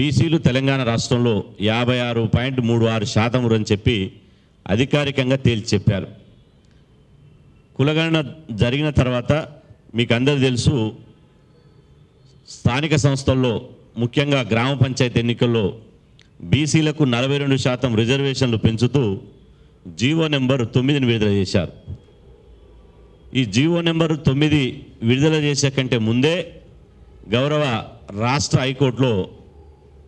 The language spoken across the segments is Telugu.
బీసీలు తెలంగాణ రాష్ట్రంలో యాభై ఆరు పాయింట్ మూడు ఆరు శాతం అని చెప్పి అధికారికంగా తేల్చి చెప్పారు. కులగణన జరిగిన తర్వాత మీకు అందరూ తెలుసు స్థానిక సంస్థల్లో ముఖ్యంగా గ్రామ పంచాయతీ ఎన్నికల్లో బీసీలకు నలభై రెండు శాతం రిజర్వేషన్లు పెంచుతూ జీవో నెంబర్ తొమ్మిదిని విడుదల చేశారు. ఈ జీవో నెంబర్ తొమ్మిది విడుదల చేసే కంటే ముందే గౌరవ రాష్ట్ర హైకోర్టులో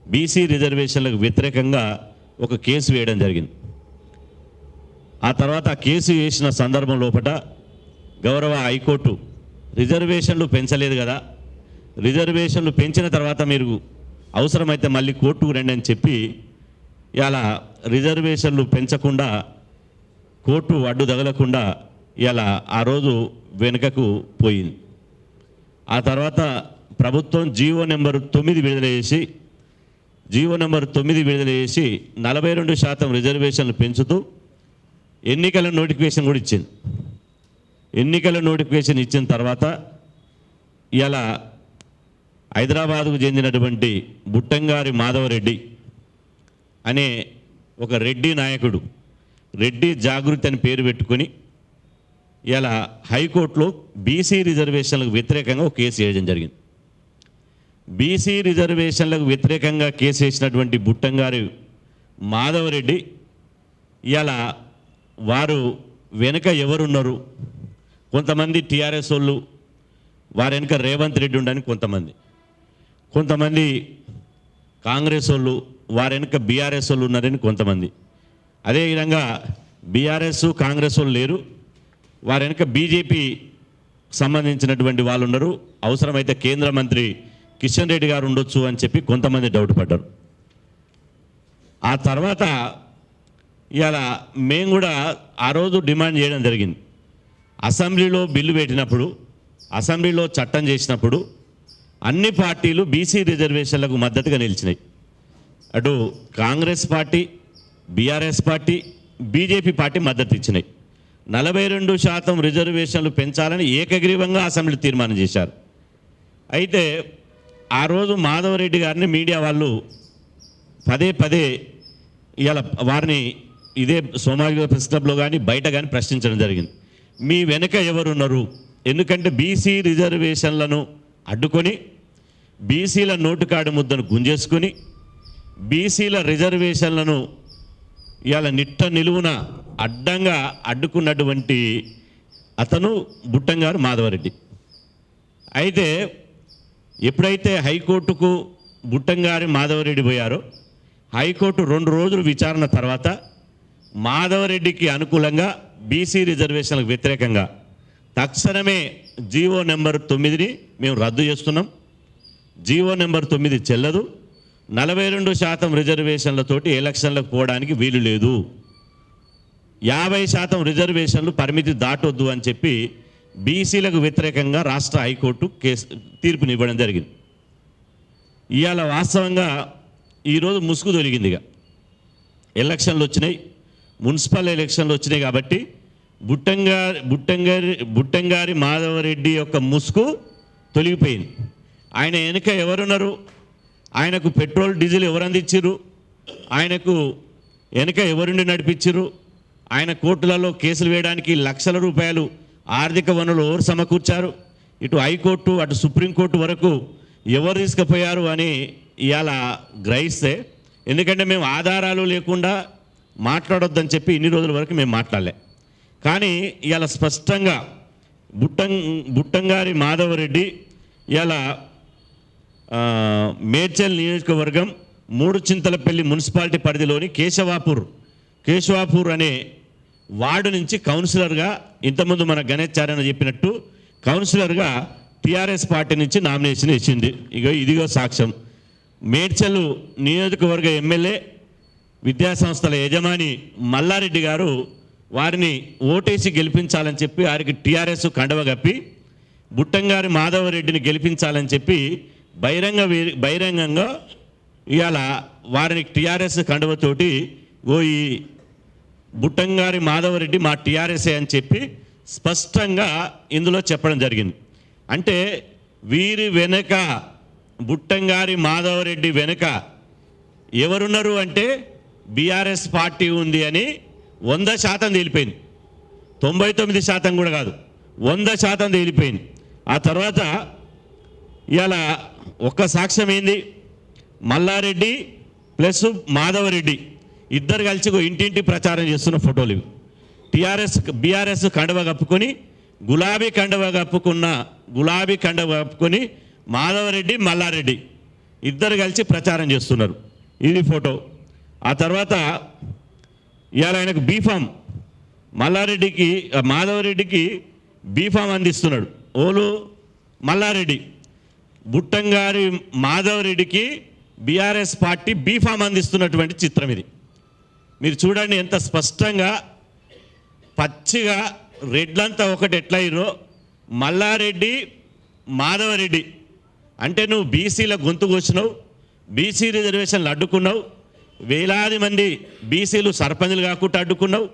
బీసీ రిజర్వేషన్లకు వ్యతిరేకంగా ఒక కేసు వేయడం జరిగింది. ఆ తర్వాత ఆ కేసు వేసిన సందర్భం లోపట గౌరవ హైకోర్టు రిజర్వేషన్లు పెంచలేదు కదా. రిజర్వేషన్లు పెంచిన తర్వాత మీరు అవసరమైతే మళ్ళీ కోర్టుకు రండి అని చెప్పి ఇలా రిజర్వేషన్లు పెంచకుండా కోర్టు అడ్డు తగలకుండా ఇలా ఆ రోజు వెనుకకు పోయింది. ఆ తర్వాత ప్రభుత్వం జీవో నెంబర్ తొమ్మిది విడుదల చేసి జీవో నెంబర్ తొమ్మిది విడుదల చేసి నలభై రెండు శాతం రిజర్వేషన్లు పెంచుతూ ఎన్నికల నోటిఫికేషన్ కూడా ఇచ్చింది. ఎన్నికల నోటిఫికేషన్ ఇచ్చిన తర్వాత ఇలా హైదరాబాదుకు చెందినటువంటి బుట్టంగారి మాధవరెడ్డి అనే ఒక రెడ్డి నాయకుడు రెడ్డి జాగృతి అని పేరు పెట్టుకొని ఇలా హైకోర్టులో బీసీ రిజర్వేషన్లకు వ్యతిరేకంగా ఒక కేసు వేయడం జరిగింది. బీసీ రిజర్వేషన్లకు వ్యతిరేకంగా కేసు వేసినటువంటి బుట్టంగారు మాధవరెడ్డి ఇలా వారు వెనుక ఎవరున్నారు? కొంతమంది టీఆర్ఎస్ వాళ్ళు వారి వెనుక రేవంత్ రెడ్డి ఉండని కొంతమంది. కొంతమంది కాంగ్రెస్ వాళ్ళు వారి వెనుక బీఆర్ఎస్ వాళ్ళు ఉన్నారని కొంతమంది. అదేవిధంగా బీఆర్ఎస్ కాంగ్రెస్ వాళ్ళు లేరు. వారి వెనుక బీజేపీ సంబంధించినటువంటి వాళ్ళు ఉన్నారు. అవసరమైతే కేంద్ర మంత్రి కిషన్ రెడ్డి గారు ఉండొచ్చు అని చెప్పి కొంతమంది డౌట్ పడ్డారు. ఆ తర్వాత ఇలా మేము కూడా ఆ రోజు డిమాండ్ చేయడం జరిగింది. అసెంబ్లీలో బిల్లు పెట్టినప్పుడు అసెంబ్లీలో చట్టం చేసినప్పుడు అన్ని పార్టీలు బీసీ రిజర్వేషన్లకు మద్దతుగా నిలిచినాయి. అటు Congress party BRS party BJP party మద్దతు ఇచ్చినాయి. నలభై రెండు శాతం రిజర్వేషన్లు పెంచాలని ఏకగ్రీవంగా అసెంబ్లీ తీర్మానం చేశారు. అయితే ఆ రోజు మాధవరెడ్డి గారిని మీడియా వాళ్ళు పదే పదే ఇలా వారిని ఇదే సోమాజిగూడ ప్రెస్ క్లబ్లో కానీ బయట కానీ ప్రశ్నించడం జరిగింది. మీ వెనుక ఎవరున్నారు? ఎందుకంటే బీసీ రిజర్వేషన్లను అడ్డుకొని బీసీల నోటుకాడు ముద్దను గుంజేసుకొని బీసీల రిజర్వేషన్లను ఇవాళ నిట్ట నిలువున అడ్డంగా అడ్డుకున్నటువంటి అతను బుట్టంగారు మాధవరెడ్డి. అయితే ఎప్పుడైతే హైకోర్టుకు బుట్టంగారి మాధవరెడ్డి పోయారో హైకోర్టు రెండు రోజులు విచారణ తర్వాత మాధవరెడ్డికి అనుకూలంగా బీసీ రిజర్వేషన్లకు వ్యతిరేకంగా తక్షణమే జీవో నెంబర్ తొమ్మిదిని మేము రద్దు చేస్తున్నాం. జీవో నెంబర్ తొమ్మిది చెల్లదు. నలభై రెండు శాతం రిజర్వేషన్లతోటి ఎలక్షన్లకు పోవడానికి వీలు లేదు. యాభై శాతం రిజర్వేషన్లు పరిమితి దాటొద్దు అని చెప్పి బీసీలకు వ్యతిరేకంగా రాష్ట్ర హైకోర్టు కేసు తీర్పునివ్వడం జరిగింది. ఇవాళ వాస్తవంగా ఈరోజు ముసుగు తొలిగింది ఇక. ఎలక్షన్లు వచ్చినాయి మున్సిపల్ ఎలక్షన్లు వచ్చినాయి కాబట్టి బుట్టంగారి బుట్టంగారి బుట్టంగారి మాధవరెడ్డి యొక్క ముసుగు తొలగిపోయింది. ఆయన వెనుక ఎవరున్నారు? ఆయనకు పెట్రోల్ డీజిల్ ఎవరు అందించారు ఆయనకు వెనుక ఎవరుండి నడిపించారు ఆయన కోర్టులలో కేసులు వేయడానికి లక్షల రూపాయలు ఆర్థిక వనరులు ఎవరు సమకూర్చారు? ఇటు హైకోర్టు అటు సుప్రీంకోర్టు వరకు ఎవరు తీసుకుపోయారు అని ఇవాళ గ్రహిస్తే ఎందుకంటే మేము ఆధారాలు లేకుండా మాట్లాడొద్దని చెప్పి ఇన్ని రోజుల వరకు మేము మాట్లాడలే. కానీ ఇవాళ స్పష్టంగా బుట్టం బుట్టంగారి మాధవరెడ్డి ఇవాళ మేడ్చల్ నియోజకవర్గం మూడు చింతలపల్లి మున్సిపాలిటీ పరిధిలోని కేశవాపూర్ కేశవాపూర్ అనే వార్డు నుంచి కౌన్సిలర్గా ఇంతకుముందు మన గణేష్ చారణ చెప్పినట్టు కౌన్సిలర్గా టీఆర్ఎస్ పార్టీ నుంచి నామినేషన్ ఇచ్చింది ఇక ఇదిగో సాక్ష్యం. మేడ్చల్ నియోజకవర్గ ఎమ్మెల్యే విద్యాసంస్థల యజమాని మల్లారెడ్డి గారు వారిని ఓటేసి గెలిపించాలని చెప్పి వారికి టీఆర్ఎస్ కండవ కప్పి బుట్టంగారి మాధవరెడ్డిని గెలిపించాలని చెప్పి బహిరంగ బహిరంగంగా ఇవాళ వారిని టీఆర్ఎస్ కండువతోటి ఓ ఈ బుట్టంగారి మాధవరెడ్డి మా టీఆర్ఎస్ఏ అని చెప్పి స్పష్టంగా ఇందులో చెప్పడం జరిగింది. అంటే వీరి వెనుక బుట్టంగారి మాధవరెడ్డి వెనుక ఎవరున్నారు అంటే బీఆర్ఎస్ పార్టీ ఉంది అని వంద శాతం తేలిపోయింది. తొంభై తొమ్మిది శాతం కూడా కాదు వంద శాతం తేలిపోయింది. ఆ తర్వాత ఇవాళ ఒక్క సాక్ష్యం ఏంది? మల్లారెడ్డి ప్లస్ మాధవరెడ్డి. ఇద్దరు కలిసి ఒక ఇంటింటి ప్రచారం చేస్తున్న ఫోటోలు ఇవి. టీఆర్ఎస్ బీఆర్ఎస్ కండవ కప్పుకొని గులాబీ కండవ కప్పుకున్న గులాబీ కండవ కప్పుకొని మాధవరెడ్డి మల్లారెడ్డి ఇద్దరు కలిసి ప్రచారం చేస్తున్నారు. ఇది ఫోటో. ఆ తర్వాత ఇవాళ ఆయనకు బీఫామ్. మల్లారెడ్డికి మాధవరెడ్డికి బీఫామ్ అందిస్తున్నాడు. ఓలు మల్లారెడ్డి. బుట్టంగారి మాధవరెడ్డికి బీఆర్ఎస్ పార్టీ బీఫామ్ అందిస్తున్నటువంటి చిత్రం ఇది. మీరు చూడండి ఎంత స్పష్టంగా పచ్చిగా రెడ్లంతా ఒకటి ఎట్లయిరో మల్లారెడ్డి మాధవరెడ్డి. అంటే నువ్వు బీసీల గొంతు కోసినావు బీసీ రిజర్వేషన్లు అడ్డుకున్నావు వేలాది మంది బీసీలు సర్పంచులు కాకుండా అడ్డుకున్నావు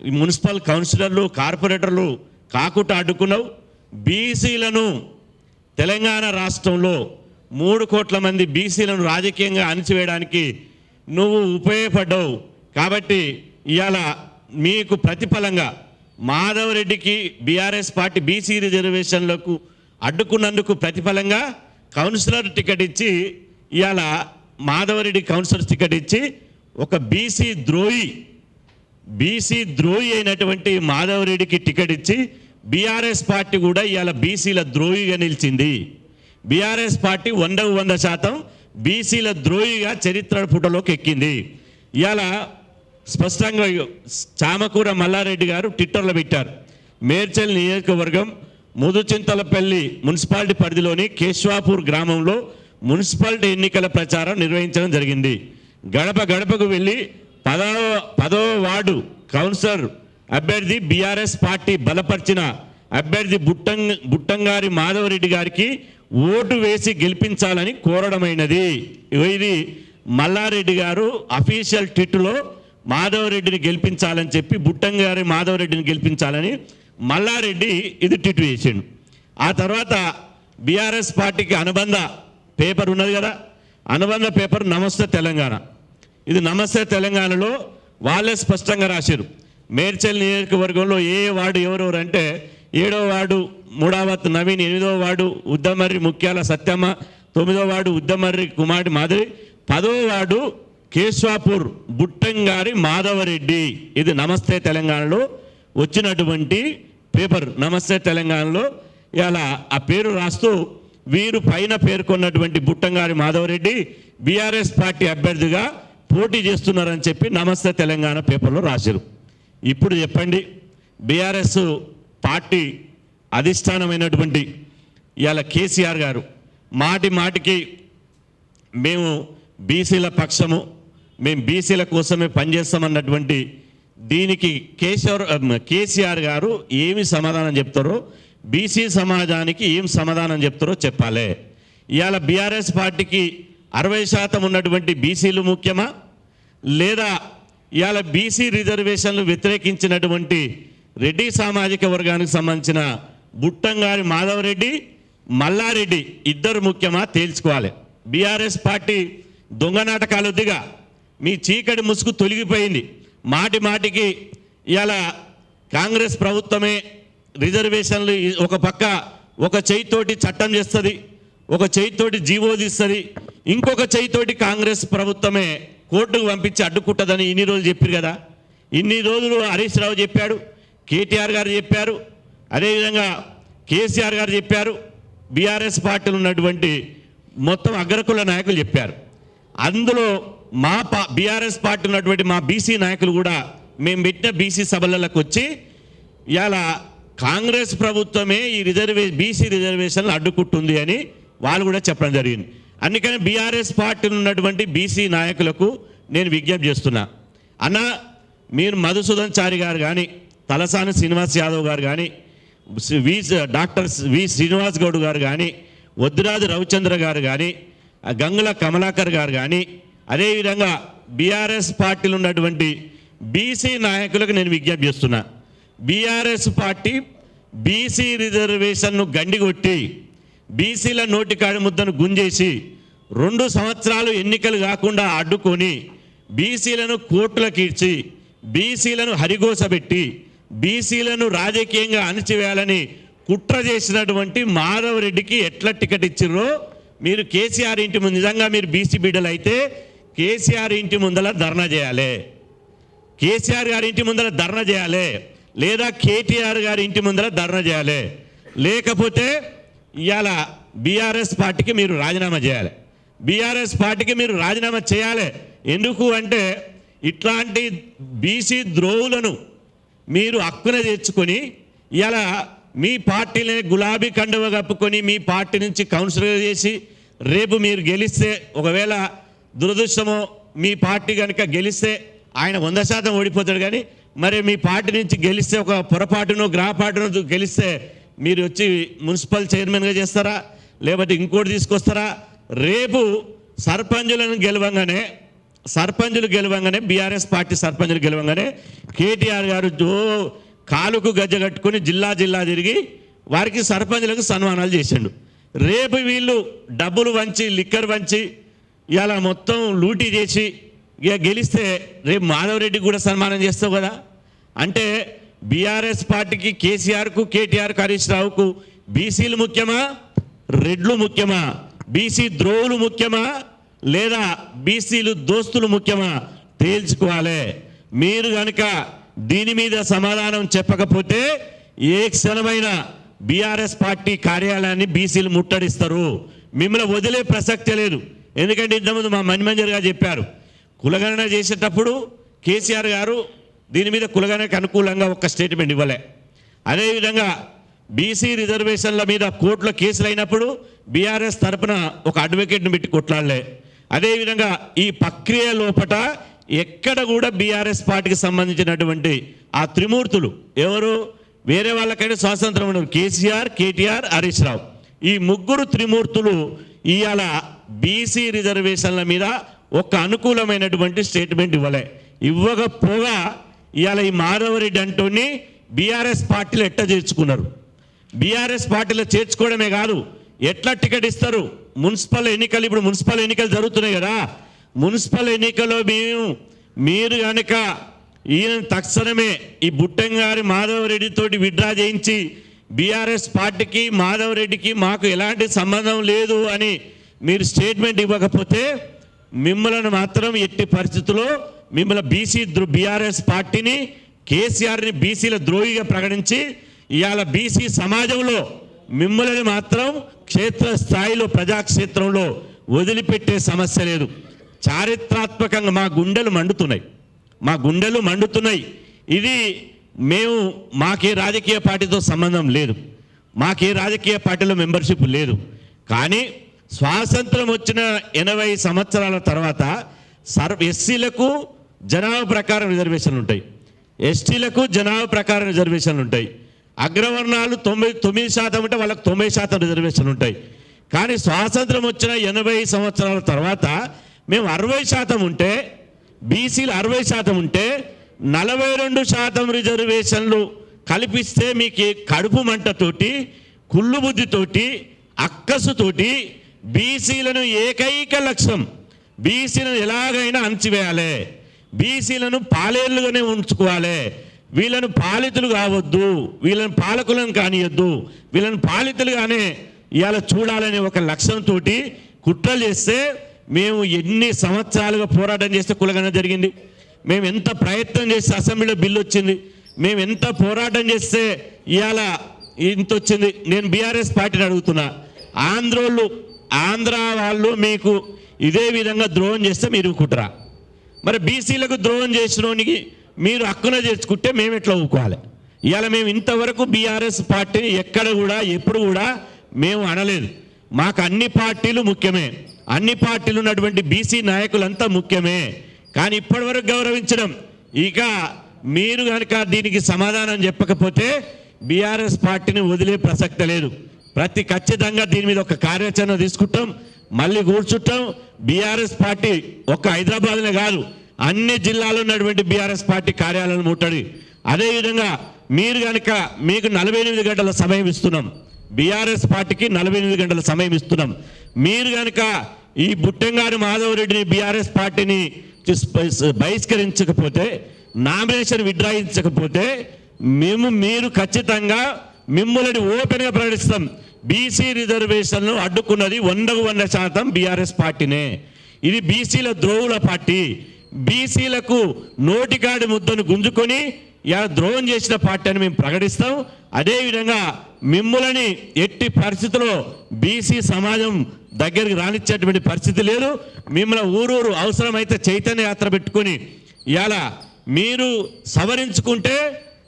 ఈ మున్సిపల్ కౌన్సిలర్లు కార్పొరేటర్లు కాకుండా అడ్డుకున్నావు బీసీలను తెలంగాణ రాష్ట్రంలో మూడు కోట్ల మంది బీసీలను రాజకీయంగా అణిచివేయడానికి నువ్వు ఉపయోగపడ్డావు. కాబట్టి ఇవాళ మీకు ప్రతిఫలంగా మాధవరెడ్డికి బీఆర్ఎస్ పార్టీ బీసీ రిజర్వేషన్లకు అడ్డుకున్నందుకు ప్రతిఫలంగా కౌన్సిలర్ టికెట్ ఇచ్చి ఇవాళ మాధవరెడ్డి కౌన్సిలర్ టికెట్ ఇచ్చి ఒక బీసీ ద్రోహి బీసీ ద్రోహి అయినటువంటి మాధవరెడ్డికి టికెట్ ఇచ్చి బీఆర్ఎస్ పార్టీ కూడా ఇవాళ బీసీల ద్రోహిగా నిలిచింది. బీఆర్ఎస్ పార్టీ వందకు వంద శాతం బీసీల ద్రోహిగా చరిత్ర పుటలోకి ఎక్కింది. ఇవాళ స్పష్టంగా చామకూర మల్లారెడ్డి గారు ట్విట్టర్లో పెట్టారు. మేడ్చల్ నియోజకవర్గం ముదుచింతలపల్లి మున్సిపాలిటీ పరిధిలోని కేశ్వాపూర్ గ్రామంలో మున్సిపాలిటీ ఎన్నికల ప్రచారం నిర్వహించడం జరిగింది. గడప గడపకు వెళ్ళి పదవ పదవ వార్డు కౌన్సిలర్ అభ్యర్థి బీఆర్ఎస్ పార్టీ బలపరిచిన అభ్యర్థి బుట్టంగ బుట్టంగారి మాధవరెడ్డి గారికి ఓటు వేసి గెలిపించాలని కోరడమైనది. ఇది మల్లారెడ్డి గారు అఫీషియల్ ట్విట్లో మాధవరెడ్డిని గెలిపించాలని చెప్పి బుట్టంగారి మాధవరెడ్డిని గెలిపించాలని మల్లారెడ్డి ఇది ట్విట్ చేసిండు. ఆ తర్వాత బీఆర్ఎస్ పార్టీకి అనుబంధ పేపర్ ఉన్నది కదా అనుబంధ పేపర్ నమస్తే తెలంగాణ. ఇది నమస్తే తెలంగాణలో వాళ్ళే స్పష్టంగా రాశారు మేడ్చల్ నియోజకవర్గంలో ఏ వార్డు ఎవరెవరు అంటే ఏడో వార్డు మూడావత్ నవీన్ ఎనిమిదో వార్డు ఉద్దమర్రి ముఖ్యాల సత్యమ్మ తొమ్మిదో వార్డు ఉద్దమర్రి కుమారి మాదిరి పదో వార్డు కేశవాపూర్ బుట్టంగారి మాధవరెడ్డి. ఇది నమస్తే తెలంగాణలో వచ్చినటువంటి పేపర్ నమస్తే తెలంగాణలో. ఇలా ఆ పేరు రాస్తూ వీరు పైన పేర్కొన్నటువంటి బుట్టంగారి మాధవరెడ్డి బీఆర్ఎస్ పార్టీ అభ్యర్థిగా పోటీ చేస్తున్నారని చెప్పి నమస్తే తెలంగాణ పేపర్లో రాశారు. ఇప్పుడు చెప్పండి బీఆర్ఎస్ పార్టీ అధిష్టానమైనటువంటి ఇవాళ కేసీఆర్ గారు మాటి మాటికి మేము బీసీల పక్షము మేము బీసీల కోసమే పనిచేస్తామన్నటువంటి దీనికి కేశవర్ కేసీఆర్ గారు ఏమి సమాధానం చెప్తారో బీసీ సమాజానికి ఏం సమాధానం చెప్తారో చెప్పాలి. ఇవాళ బీఆర్ఎస్ పార్టీకి అరవై శాతం ఉన్నటువంటి బీసీలు ముఖ్యమా? లేదా ఇవాళ బీసీ రిజర్వేషన్లు వ్యతిరేకించినటువంటి రెడ్డి సామాజిక వర్గానికి సంబంధించిన బుట్టంగారి మాధవరెడ్డి మల్లారెడ్డి ఇద్దరు ముఖ్యమా? తేల్చుకోవాలి. బీఆర్ఎస్ పార్టీ దొంగ నాటకాలు వద్దుగా మీ చీకటి ముసుగు తొలగిపోయింది. మాటి మాటికి ఇలా కాంగ్రెస్ ప్రభుత్వమే రిజర్వేషన్లు ఒక పక్క ఒక చేయితోటి చట్టం చేస్తుంది ఒక చేయితోటి జీవో తీస్తుంది ఇంకొక చేయితోటి కాంగ్రెస్ ప్రభుత్వమే కోర్టుకు పంపించి అడ్డుకుంటుందని ఇన్ని రోజులు చెప్పారు కదా. ఇన్ని రోజులు హరీష్ రావు చెప్పాడు కేటీఆర్ గారు చెప్పారు అదేవిధంగా కేసీఆర్ గారు చెప్పారు బీఆర్ఎస్ పార్టీలు ఉన్నటువంటి మొత్తం అగ్రకుల నాయకులు చెప్పారు. అందులో మా పా బీఆర్ఎస్ పార్టీ ఉన్నటువంటి మా బీసీ నాయకులు కూడా మేము పెట్టిన బీసీ సభలకు వచ్చి ఇలా కాంగ్రెస్ ప్రభుత్వమే ఈ రిజర్వే బీసీ రిజర్వేషన్లు అడ్డుకుంటుంది అని వాళ్ళు కూడా చెప్పడం జరిగింది. అందుకని బీఆర్ఎస్ పార్టీలో ఉన్నటువంటి బీసీ నాయకులకు నేను విజ్ఞప్తి చేస్తున్నా. అన్న మీరు మధుసూదన్ చారి గారు కానీ తలసాని శ్రీనివాస్ యాదవ్ గారు కానీ V doctor V Srinivas Goud garu కానీ వద్దురాజు రవిచంద్ర గారు కానీ గంగుల కమలాకర్ గారు కానీ అదేవిధంగా బీఆర్ఎస్ పార్టీలు ఉన్నటువంటి బీసీ నాయకులకు నేను విజ్ఞప్తి చేస్తున్నా. బీఆర్ఎస్ పార్టీ బీసీ రిజర్వేషన్ను గండిగొట్టి బీసీల నోటికాడి ముద్దను గుంజేసి రెండు సంవత్సరాలు ఎన్నికలు కాకుండా అడ్డుకొని బీసీలను కోర్టులకు ఇచ్చి బీసీలను హరిగోసబెట్టి బీసీలను రాజకీయంగా అణచివేయాలని కుట్ర చేసినటువంటి మాధవ్ రెడ్డికి ఎట్లా టికెట్ ఇచ్చిర్రో మీరు కేసీఆర్ ఇంటి ముందు. నిజంగా మీరు బీసీ బిడ్డలు అయితే కేసీఆర్ ఇంటి ముందల ధర్నా చేయాలి. కేసీఆర్ గారి ఇంటి ముందర ధర్నా చేయాలి. లేదా కేటీఆర్ గారి ఇంటి ముందర ధర్నా చేయాలి. లేకపోతే ఇవాళ బీఆర్ఎస్ పార్టీకి మీరు రాజీనామా చేయాలి. బీఆర్ఎస్ పార్టీకి మీరు రాజీనామా చేయాలి. ఎందుకు అంటే ఇట్లాంటి బీసీ ద్రోవులను మీరు హక్కున తెచ్చుకొని ఇలా మీ పార్టీని గులాబీ కండువ కప్పుకొని మీ పార్టీ నుంచి కౌన్సిలర్ చేసి రేపు మీరు గెలిస్తే ఒకవేళ దురదృష్టమో మీ పార్టీ కనుక గెలిస్తే ఆయన వంద శాతం ఓడిపోతాడు కానీ మరి మీ పార్టీ నుంచి గెలిస్తే ఒక పొరపాటును గ్రహపాటును గెలిస్తే మీరు వచ్చి మున్సిపల్ చైర్మన్గా చేస్తారా? లేకపోతే ఇంకోటి తీసుకొస్తారా? రేపు సర్పంచులను గెలవంగానే సర్పంచులు గెలవంగానే బీఆర్ఎస్ పార్టీ సర్పంచులు గెలవంగానే కేటీఆర్ గారు జో కాలుకు గజ్జ కట్టుకొని జిల్లా జిల్లా తిరిగి వారికి సర్పంచులకు సన్మానాలు చేసిండు. రేపు వీళ్ళు డబ్బులు వంచి లిక్కర్ వంచి ఇలా మొత్తం లూటీ చేసి ఇక గెలిస్తే రేపు మాధవరెడ్డికి కూడా సన్మానం చేస్తావు కదా. అంటే బీఆర్ఎస్ పార్టీకి కేసీఆర్కు కేటీఆర్కు హరీష్ రావుకు బీసీలు ముఖ్యమా రెడ్లు ముఖ్యమా బీసీ ద్రోవులు ముఖ్యమా లేదా బీసీలు దోస్తులు ముఖ్యమా? తేల్చుకోవాలి. మీరు కనుక దీని మీద సమాధానం చెప్పకపోతే ఏ క్షణమైన బీఆర్ఎస్ పార్టీ కార్యాలయాన్ని బీసీలు ముట్టడిస్తారు. మిమ్మల్ని వదిలే ప్రసక్తే లేదు. ఎందుకంటే ఇంతకుముందు మా మణిమంజర్ గారు చెప్పారు కులగణన చేసేటప్పుడు కేసీఆర్ గారు దీని మీద కులగణనకు అనుకూలంగా ఒక స్టేట్మెంట్ ఇవ్వలే. అదేవిధంగా బీసీ రిజర్వేషన్ల మీద కోర్టులో కేసులు అయినప్పుడు బీఆర్ఎస్ తరపున ఒక అడ్వకేట్ని పెట్టి కొట్లాడలే. అదేవిధంగా ఈ ప్రక్రియ లోపట ఎక్కడ కూడా బీఆర్ఎస్ పార్టీకి సంబంధించినటువంటి ఆ త్రిమూర్తులు ఎవరు? వేరే వాళ్ళకైనా స్వాతంత్రం ఉండరు కేసీఆర్ కేటీఆర్ హరీష్ రావు. ఈ ముగ్గురు త్రిమూర్తులు ఇవాళ బీసీ రిజర్వేషన్ల మీద ఒక అనుకూలమైనటువంటి స్టేట్మెంట్ ఇవ్వలే. ఇవ్వకపోగా ఇవాళ ఈ మాధవరెడ్డి అంటూని బీఆర్ఎస్ పార్టీలు ఎట్ట చేర్చుకున్నారు? బీఆర్ఎస్ పార్టీలో చేర్చుకోవడమే కాదు ఎట్లా టికెట్ ఇస్తారు? మున్సిపల్ ఎన్నికలు ఇప్పుడు మున్సిపల్ ఎన్నికలు జరుగుతున్నాయి కదా. మున్సిపల్ ఎన్నికల్లో మేము మీరు కనుక ఈయన తక్షణమే ఈ బుట్టంగారి మాధవరెడ్డితోటి విడ్రా చేయించి బీఆర్ఎస్ పార్టీకి మాధవరెడ్డికి మాకు ఎలాంటి సంబంధం లేదు అని మీరు స్టేట్మెంట్ ఇవ్వకపోతే మిమ్మల్ని మాత్రం ఎట్టి పరిస్థితుల్లో మిమ్మల్ని బీసీ బీఆర్ఎస్ పార్టీని కేసీఆర్ని బీసీల ద్రోహిగా ప్రకటించి ఇవాళ బీసీ సమాజంలో మిమ్మల్ని మాత్రం క్షేత్ర స్థాయిలో ప్రజాక్షేత్రంలో వదిలిపెట్టే సమస్య లేదు. చారిత్రాత్మకంగా మా గుండెలు మండుతున్నాయి. మా గుండెలు మండుతున్నాయి. ఇది మేము మాకే రాజకీయ పార్టీతో సంబంధం లేదు. మాకే రాజకీయ పార్టీలో మెంబర్షిప్ లేదు. కానీ స్వాతంత్రం వచ్చిన ఎనభై సంవత్సరాల తర్వాత సర్వ ఎస్సీలకు జనాభా ప్రకారం రిజర్వేషన్లు ఉంటాయి. ఎస్టీలకు జనాభా ప్రకారం రిజర్వేషన్లు ఉంటాయి. అగ్రవర్ణాలు తొంభై తొమ్మిది శాతం ఉంటే వాళ్ళకి తొంభై శాతం రిజర్వేషన్లు ఉంటాయి. కానీ స్వాతంత్రం వచ్చిన ఎనభై సంవత్సరాల తర్వాత మేము అరవై శాతం ఉంటే బీసీలు అరవై శాతం ఉంటే నలభై రెండు శాతం రిజర్వేషన్లు కల్పిస్తే మీకు కడుపు మంటతోటి కుళ్ళు బుద్ధితోటి అక్కసుతోటి బీసీలను ఏకైక లక్ష్యం బీసీలను ఎలాగైనా అంచివేయాలి బీసీలను పాలేళ్ళుగానే ఉంచుకోవాలి. వీళ్ళను పాలితులు కావద్దు వీళ్ళని పాలకులను కానియద్దు వీళ్ళని పాలితులుగానే ఇవాళ చూడాలనే ఒక లక్ష్యంతో కుట్రలు చేస్తే మేము ఎన్ని సంవత్సరాలుగా పోరాటం చేస్తే కులగన జరిగింది. మేము ఎంత ప్రయత్నం చేస్తే అసెంబ్లీలో బిల్లు వచ్చింది. మేము ఎంత పోరాటం చేస్తే ఇవాళ ఇంత వచ్చింది. నేను బీఆర్ఎస్ పార్టీని అడుగుతున్నా. ఆంధ్రోళ్ళు ఆంధ్ర వాళ్ళు మీకు ఇదే విధంగా ద్రోహం చేస్తే మీరు కుట్రా మరి బీసీలకు ద్రోహం చేసినోనికి మీరు హక్కున చేర్చుకుంటే మేము ఎట్లా ఊకోవాలి? ఇవాళ మేము ఇంతవరకు బీఆర్ఎస్ పార్టీని ఎక్కడ కూడా ఎప్పుడు కూడా మేము అనలేదు. మాకు అన్ని పార్టీలు ముఖ్యమే. అన్ని పార్టీలు ఉన్నటువంటి బీసీ నాయకులంతా ముఖ్యమే. కానీ ఇప్పటివరకు గౌరవించడం ఇక మీరు కనుక దీనికి సమాధానం చెప్పకపోతే బీఆర్ఎస్ పార్టీని వదిలే ప్రసక్తి లేదు. ప్రతి ఖచ్చితంగా దీని మీద ఒక కార్యాచరణ తీసుకుంటాం మళ్ళీ కూర్చుంటాం. బీఆర్ఎస్ పార్టీ ఒక హైదరాబాద్నే కాదు అన్ని జిల్లాలో ఉన్నటువంటి బీఆర్ఎస్ పార్టీ కార్యాలయం ముట్టడి. అదేవిధంగా మీరు కనుక మీకు నలభై ఎనిమిది గంటల సమయం ఇస్తున్నాం బీఆర్ఎస్ పార్టీకి నలభై ఎనిమిది గంటల సమయం ఇస్తున్నాం. మీరు కనుక ఈ బుట్టంగారి మాధవరెడ్డిని బీఆర్ఎస్ పార్టీని బహిష్కరించకపోతే నామినేషన్ విడ్రాయించకపోతే మేము మీరు ఖచ్చితంగా మిమ్మల్ని ఓపెన్గా ప్రకటిస్తాం. బీసీ రిజర్వేషన్లు అడ్డుకున్నది వందకు వంద శాతం బీఆర్ఎస్ పార్టీనే. ఇది బీసీల ద్రోవుల పార్టీ. బీసీలకు నోటికాడి ముద్దను గుంజుకొని ఇలా ద్రోహం చేసిన పార్టీ అని మేము ప్రకటిస్తాం. అదేవిధంగా మిమ్ములని ఎట్టి పరిస్థితుల్లో బీసీ సమాజం దగ్గరికి రానిచ్చేటువంటి పరిస్థితి లేదు. మిమ్మల్ని ఊరూరు అవసరమైతే చైతన్య యాత్ర పెట్టుకొని ఇలా మీరు సవరించుకుంటే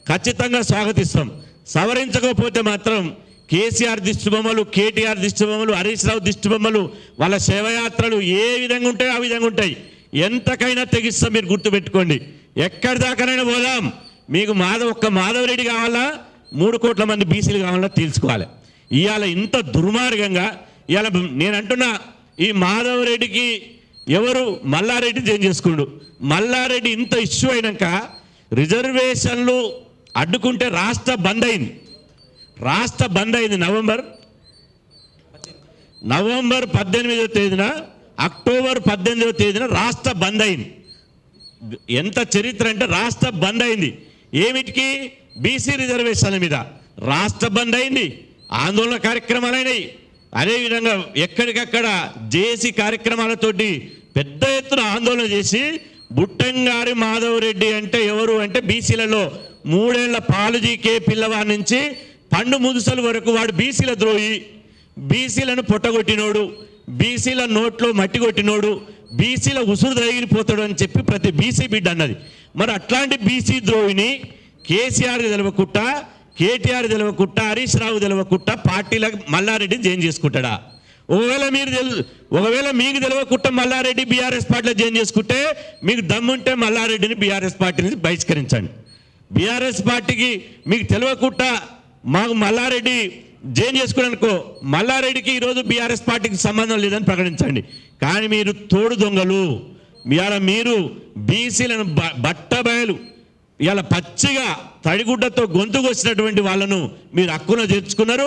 ఖచ్చితంగా స్వాగతిస్తాం. సవరించకపోతే మాత్రం కేసీఆర్ దిష్టిబొమ్మలు కేటీఆర్ దిష్టిబొమ్మలు హరీష్ రావు దిష్టిబొమ్మలు వాళ్ళ శవయాత్రలు ఏ విధంగా ఉంటాయో ఆ విధంగా ఉంటాయి. ఎంతకైనా తెగిస్తాం మీరు గుర్తుపెట్టుకోండి. ఎక్కడి దాకానైనా పోదాం. మీకు మాధవ్ ఒక్క మాధవరెడ్డి కావాలా? మూడు కోట్ల మంది బీసీలు కావాలా తెలుసుకోవాలి. ఇవాళ ఇంత దుర్మార్గంగా ఇవాళ నేను అంటున్నా ఈ మాధవరెడ్డికి ఎవరు? మల్లారెడ్డి చేంజ్ చేసుకుండు. మల్లారెడ్డి ఇంత ఇష్యూ అయినాక రిజర్వేషన్లు అడ్డుకుంటే రాష్ట్ర బంద్ అయింది రాష్ట్ర బంద్ అయింది నవంబర్. నవంబర్ పద్దెనిమిదో తేదీన అక్టోబర్ పద్దెనిమిదవ తేదీన రాష్ట్ర బంద్ అయింది ఎంత చరిత్ర అంటే రాష్ట్ర బంద్ అయింది ఏమిటికి? బీసీ రిజర్వేషన్ల మీద. రాష్ట్ర బంద్ అయింది ఆందోళన కార్యక్రమాలు అయినాయి అదేవిధంగా ఎక్కడికక్కడ జేసీ కార్యక్రమాలతోటి పెద్ద ఎత్తున ఆందోళన చేసి బుట్టంగారి మాధవ్ రెడ్డి అంటే ఎవరు అంటే బీసీలలో మూడేళ్ళ పాలజీకే పిల్లవాడి నుంచి పండు ముదుసలు వరకు వాడు బీసీల ద్రోహి. బీసీలను పొట్టగొట్టినోడు బీసీల నోట్లో మట్టి కొట్టినోడు బీసీల ఉసురు తగిలిపోతాడు అని చెప్పి ప్రతి బీసీ బిడ్డ అన్నది. మరి అట్లాంటి బీసీ ద్రోహిని కేసీఆర్ తెలవకుట్ట కేటీఆర్ తెలవకుట్ట హరీష్ రావు తెలవకుట్ట పార్టీల మల్లారెడ్డిని జాయిన్ చేసుకుంటాడా? ఒకవేళ మీరు తెలు ఒకవేళ మీకు తెలవకుట్ట మల్లారెడ్డి బీఆర్ఎస్ పార్టీలో జాయిన్ చేసుకుంటే మీకు దమ్ముంటే మల్లారెడ్డిని బీఆర్ఎస్ పార్టీ నుంచి బహిష్కరించండి. బీఆర్ఎస్ పార్టీకి మీకు తెలియకుండా మాకు మల్లారెడ్డి జైన్ చేసుకున్నానుకో మల్లారెడ్డికి ఈరోజు బీఆర్ఎస్ పార్టీకి సంబంధం లేదని ప్రకటించండి. కానీ మీరు తోడు దొంగలు. ఇవాళ మీరు బీసీలను బ- బట్టబయలు. ఇవాళ పచ్చిగా తడిగుడ్డతో గొంతుకొచ్చినటువంటి వాళ్ళను మీరు హక్కున చేర్చుకున్నారు.